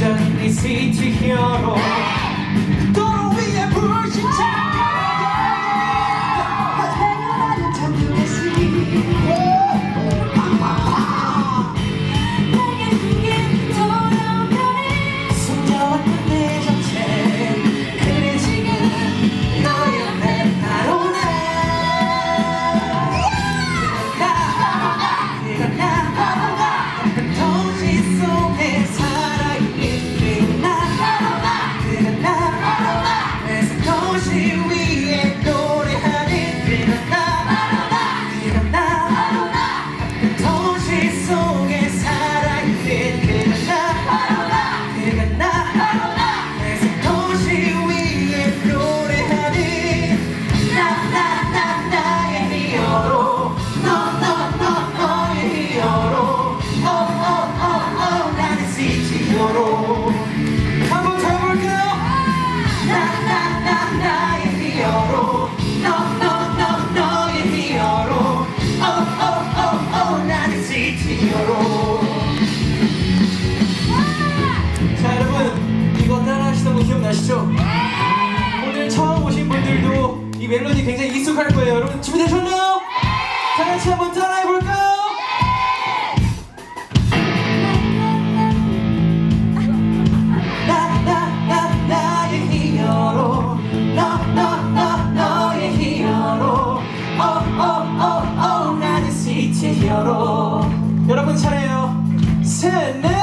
Don't be seen to hero. 분이 굉장히 익숙할 거예요. 여러분 준비되셨나요? 다 같이 한번 따라해 볼까요? 여러분 차례예요. 셋, 넷.